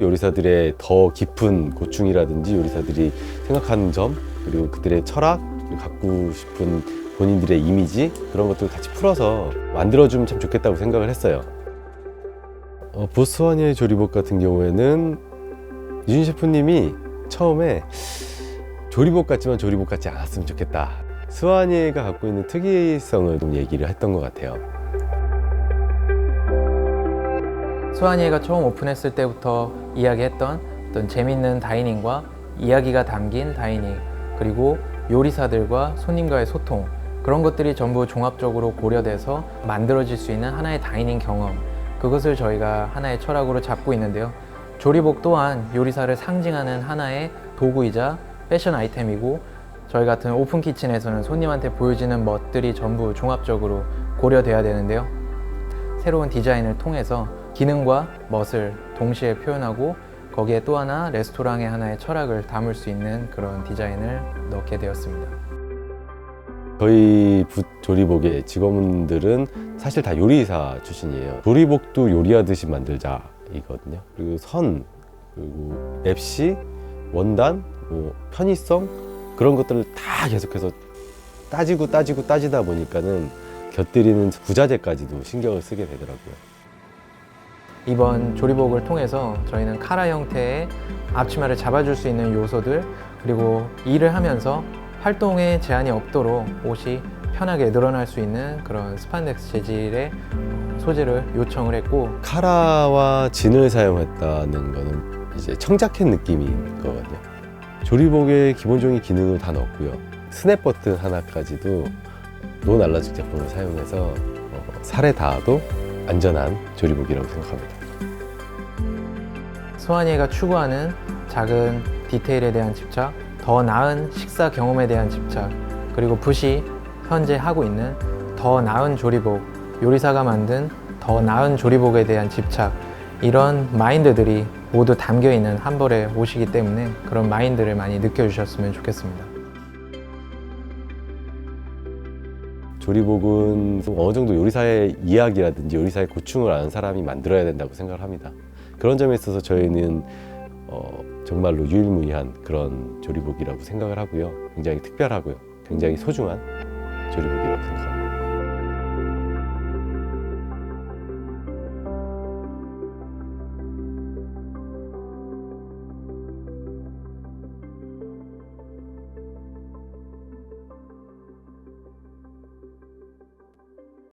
요리사들의 더 깊은 고충이라든지 요리사들이 생각하는 점 그리고 그들의 철학 갖고 싶은 본인들의 이미지 그런 것들을 같이 풀어서 만들어주면 참 좋겠다고 생각을 했어요. 어, 보스와니의 조리복 같은 경우에는 유진 셰프님이 처음에 조리복 같지만 조리복 같지 않았으면 좋겠다. 스와니가 갖고 있는 특이성을 좀 얘기를 했던 것 같아요. 수환이가 처음 오픈했을 때부터 이야기했던 어떤 재밌는 다이닝과 이야기가 담긴 다이닝 그리고 요리사들과 손님과의 소통 그런 것들이 전부 종합적으로 고려돼서 만들어질 수 있는 하나의 다이닝 경험 그것을 저희가 하나의 철학으로 잡고 있는데요 조리복 또한 요리사를 상징하는 하나의 도구이자 패션 아이템이고 저희 같은 오픈 키친에서는 손님한테 보여지는 멋들이 전부 종합적으로 고려돼야 되는데요 새로운 디자인을 통해서 기능과 멋을 동시에 표현하고 거기에 또 하나 레스토랑의 하나의 철학을 담을 수 있는 그런 디자인을 넣게 되었습니다. 저희 붓 조리복의 직원분들은 사실 다 요리사 출신이에요. 조리복도 요리하듯이 만들자 이거든요. 그리고 선, 그리고 랩시, 원단, 뭐 편의성 그런 것들을 다 계속해서 따지고 따지고 따지다 보니까는 곁들이는 부자재까지도 신경을 쓰게 되더라고요. 이번 조리복을 통해서 저희는 카라 형태의 앞치마를 잡아줄 수 있는 요소들 그리고 일을 하면서 활동에 제한이 없도록 옷이 편하게 늘어날 수 있는 그런 스판덱스 재질의 소재를 요청을 했고 카라와 진을 사용했다는 거는 이제 청자켓 느낌이 있거든요. 조리복의 기본적인 기능을 다 넣었고요. 스냅 버튼 하나까지도 노 알러직 제품을 사용해서 어, 살에 닿아도 안전한 조리복이라고 생각합니다. 수환이가 추구하는 작은 디테일에 대한 집착, 더 나은 식사 경험에 대한 집착, 그리고 붓이 현재 하고 있는 더 나은 조리복, 요리사가 만든 더 나은 조리복에 대한 집착, 이런 마인드들이 모두 담겨 있는 한 벌의 옷이기 때문에 그런 마인드를 많이 느껴주셨으면 좋겠습니다. 조리복은 어느 정도 요리사의 이야기라든지 요리사의 고충을 아는 사람이 만들어야 된다고 생각을 합니다. 그런 점에 있어서 저희는 어, 정말로 유일무이한 그런 조리복이라고 생각을 하고요. 굉장히 특별하고요. 굉장히 소중한 조리복이라고 생각합니다.